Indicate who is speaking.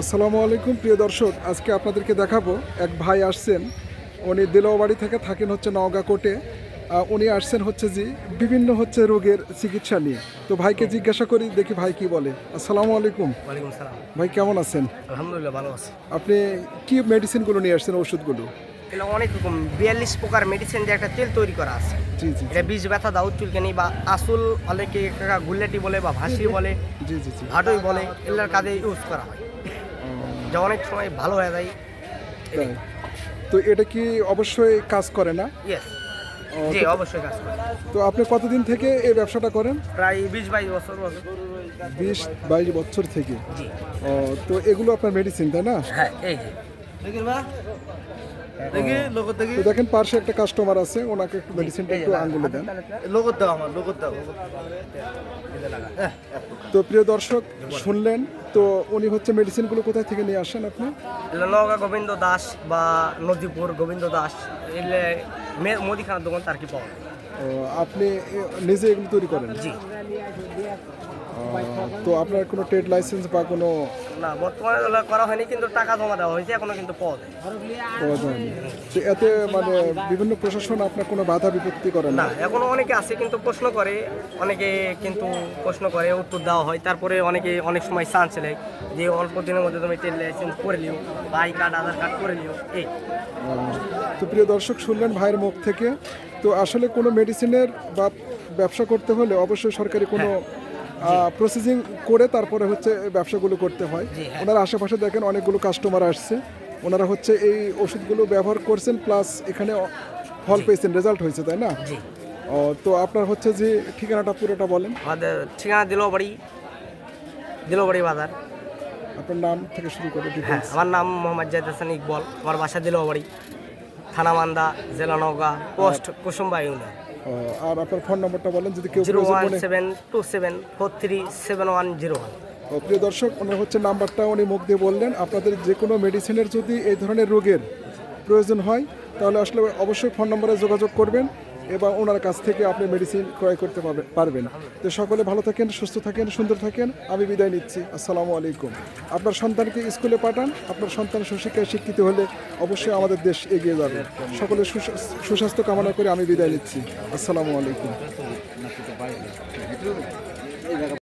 Speaker 1: আসসালামু আলাইকুম প্রিয় দর্শক। আজকে আপনাদেরকে দেখাবো এক ভাই আসছেন। উনি দিলাবাড়ি থেকে থাকেন হচ্ছে নওগাঁ কোটে উনি আসছেন হচ্ছে যে বিভিন্ন হচ্ছে রোগের চিকিৎসা নিয়ে। তো ভাইকে জিজ্ঞাসা করি দেখি ভাই কি বলে। আসসালামু আলাইকুম। ভাই কেমন আছেন?
Speaker 2: আলহামদুলিল্লাহ ভালো আছে।
Speaker 1: আপনি কি মেডিসিনগুলো নিয়ে আসছেন ওষুধগুলো?
Speaker 2: অনেক রকম বিয়াল্লিশ প্রকার মেডিসিন দিয়ে একটা তেল তৈরি করা আছে।
Speaker 1: জি জি
Speaker 2: এটা বীজ ব্যথা দাউদ চুলকানি বা আসল অনেকে গুল্লাটি বলে বা ভাসি বলে
Speaker 1: জি জি জি।
Speaker 2: ভাটই বলে এগুলোর কাজে ইউজ করা হয়। যা অনেক সময় ভালো হয়ে যায়
Speaker 1: তো এটা কি অবশ্যই কাজ করে না?
Speaker 2: জি অবশ্যই কাজ করে।
Speaker 1: তো আপনি কতদিন থেকে এই ব্যবসাটা করেন?
Speaker 2: প্রায় বিশ বাইশ বছর
Speaker 1: বিশ বাইশ বছর থেকে? ও, তো এগুলো আপনার মেডিসিন তাই না?
Speaker 2: হ্যাঁ এই
Speaker 1: তো দেখেন পাশে একটা কাস্টমার আছে ওনাকে একটু মেডিসিনটা একটু আঙ্গুলে দেন।
Speaker 2: লোগত দাও আমার লোগত দাও।
Speaker 1: তো প্রিয় দর্শক শুনলেন তো উনি হচ্ছে মেডিসিনগুলো কোথায় থেকে নিয়ে আসেন আপনি?
Speaker 2: নগা গোবিন্দ দাস বা নদীপুর গোবিন্দ দাস, এলে মে- মুদিখানার দোকান তার কি পাওয়া
Speaker 1: আপনি নিজে এগুলো তৈরি করেন?
Speaker 2: জি।
Speaker 1: তো আপনার কোনো ট্রেড লাইসেন্স বা কোনো
Speaker 2: না বর্তমানে করা হয়নি কিন্তু টাকা জমা দেওয়া হয়েছে এখনও কিন্তু পাওয়া যায়।
Speaker 1: পাওয়া যায়নি তো এতে মানে বিভিন্ন প্রশাসন আপনার কোনো বাধা বিপত্তি করে
Speaker 2: না? এখনও অনেকে আছে কিন্তু প্রশ্ন করে অনেকে কিন্তু প্রশ্ন করে উত্তর দেওয়া হয়। তারপরে অনেকে অনেক সময় চান্স ছেলে যে অল্প দিনের মধ্যে তুমি ট্রেড লাইসেন্স করে নিও বা আই কার্ড আধার কার্ড করে নিও এই।
Speaker 1: তো প্রিয় দর্শক শুনলেন ভাইয়ের মুখ থেকে। তো আসলে কোনো মেডিসিনের বা ব্যবসা করতে হলে অবশ্যই সরকারি কোনো প্রসেসিং করে তারপরে হচ্ছে ব্যবসাগুলো করতে হয়।
Speaker 2: হ্যাঁ।
Speaker 1: ওনার আশেপাশে দেখেন অনেকগুলো কাস্টমার আসছে। ওনারা হচ্ছে এই ওষুধগুলো ব্যবহার করছেন প্লাস এখানে ফল পেয়েছেন রেজাল্ট হয়েছে তাই না? ও, তো আপনার হচ্ছে যে ঠিকানাটা পুরোটা বলেন।
Speaker 2: আমাদের ঠিকানা দিলবাড়ি দিলবাড়ি বাজার।
Speaker 1: আপনার নাম থেকে শুরু করে
Speaker 2: হ্যাঁ আমার নাম মোহাম্মদ জাহিদ হাসান ইকবল আমার বাসা দিলবাড়ি থানা মান্দা জেলা নওগাঁ পোস্ট কুসুম্বা ইউনিয়ন।
Speaker 1: আর আপনার ফোন নম্বরটা বলেন যদি কেউ
Speaker 2: zero one seven two seven four three seven one zero one.
Speaker 1: প্রিয় দর্শক ওনার হচ্ছে নাম্বারটা উনি মুখ দিয়ে বললেন আপনাদের যে কোনো মেডিসিনের যদি এই ধরনের রোগের প্রয়োজন হয় তাহলে আসলে অবশ্যই ফোন নম্বরে যোগাযোগ করবেন। এবং ওনার কাছ থেকে আপনি মেডিসিন ক্রয় করতে পারবে পারবেন। তো সকলে ভালো থাকেন, সুস্থ থাকেন, সুন্দর থাকেন। আমি বিদায় নিচ্ছি। আসসালামু আলাইকুম। আপনার সন্তানকে স্কুলে পাঠান। আপনার সন্তান সুশিক্ষায় শিক্ষিত হলে অবশ্যই আমাদের দেশ এগিয়ে যাবে। সকলে সুস্বা- সুস্বাস্থ্য কামনা করে আমি বিদায় নিচ্ছি। আসসালামু আলাইকুম।